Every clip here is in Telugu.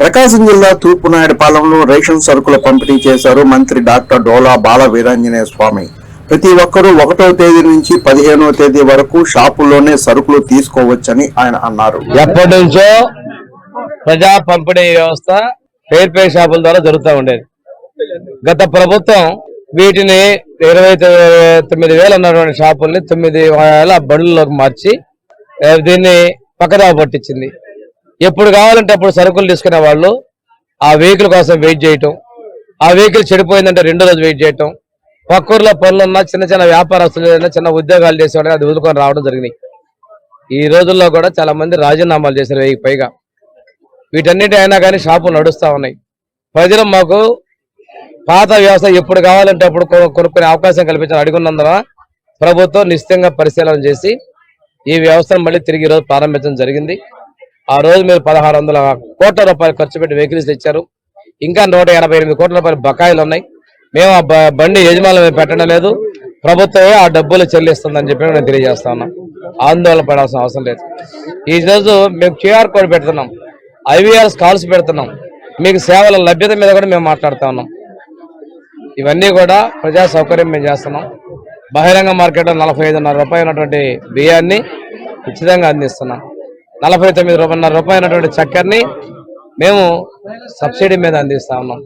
ప్రకాశం జిల్లా తూర్పునాయుడుపాలెంలో రేషన్ సరుకుల పంపిణీ చేశారు మంత్రి డాక్టర్ డోలా బాల వీరాంజనేయ స్వామి. ప్రతి ఒక్కరూ ఒకటో తేదీ నుంచి పదిహేనవ తేదీ వరకు షాపుల్లోనే సరుకులు తీసుకోవచ్చని ఆయన అన్నారు. ఎప్పటి నుంచో ప్రజా పంపిణీ వ్యవస్థ ఫెయిర్ పే షాపుల ద్వారా జరుగుతూ ఉండేది. గత ప్రభుత్వం వీటిని ఇరవై తొమ్మిది వేలు ఉన్నటువంటి షాపుల్ని తొమ్మిది వేల బండ్లలోకి మార్చి దీన్ని పక్కదావ పట్టించింది. ఎప్పుడు కావాలంటే అప్పుడు సరుకులు తీసుకునే వాళ్ళు ఆ వెహికల్ కోసం వెయిట్ చేయటం. ఆ వెహికల్ చెడిపోయిందంటే రెండో రోజు వెయిట్ చేయటం. పక్కూరులో పనులున్నా చిన్న చిన్న వ్యాపారస్తులు ఏదైనా చిన్న ఉద్యోగాలు చేసేవాళ్ళు అది వదులుకొని రావడం జరిగినాయి. ఈ రోజుల్లో కూడా చాలా మంది రాజీనామాలు చేశారు వెయ్యి పైగా. వీటన్నిటి అయినా కానీ షాపులు నడుస్తూ ఉన్నాయి. ప్రజలు మాకు పాత వ్యవస్థ ఎప్పుడు కావాలంటే అప్పుడు కొనుక్కునే అవకాశం కల్పించాలని అడుగున్నందున ప్రభుత్వం నిశ్చితంగా పరిశీలన చేసి ఈ వ్యవస్థను మళ్ళీ తిరిగి ఈ రోజు ప్రారంభించడం జరిగింది. ఆ రోజు మీరు పదహారు వందల కోట్ల రూపాయలు ఖర్చు పెట్టి వెహికల్స్ తెచ్చారు. ఇంకా నూట ఎనభై ఎనిమిది కోట్ల రూపాయలు బకాయిలు ఉన్నాయి. మేము ఆ బ- బండి యజమానులు పెట్టడం లేదు. ప్రభుత్వమే ఆ డబ్బులు చెల్లిస్తుందని చెప్పి నేను తెలియజేస్తా ఉన్నాం ఆందోళన పడాల్సిన అవసరం లేదు. ఈ రోజు మేము క్యూఆర్ కోడ్ పెడుతున్నాం. ఐవీఆర్ కాల్స్ పెడుతున్నాం. మీకు సేవల లభ్యత మీద కూడా మేము మాట్లాడుతా ఉన్నాం. ఇవన్నీ కూడా ప్రజా సౌకర్యం మేము చేస్తున్నాం. బహిరంగ మార్కెట్లో నలభై ఐదున్నర రూపాయలు ఉన్నటువంటి బియ్యాన్ని ఉచితంగా అందిస్తున్నాం. నలభై తొమ్మిది రూపాయన్నర రూపాయలు చక్కెరని మేము సబ్సిడీ మీద అందిస్తా ఉన్నాం.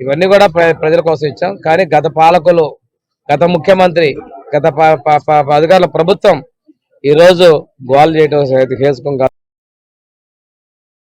ఇవన్నీ కూడా ప్ర- ప్రజల కోసం ఇచ్చాం. కానీ గత పాలకులు గత ముఖ్యమంత్రి గత అధికారుల ప్రభుత్వం ఈ రోజు గోల్ చేయడం చేసుకుని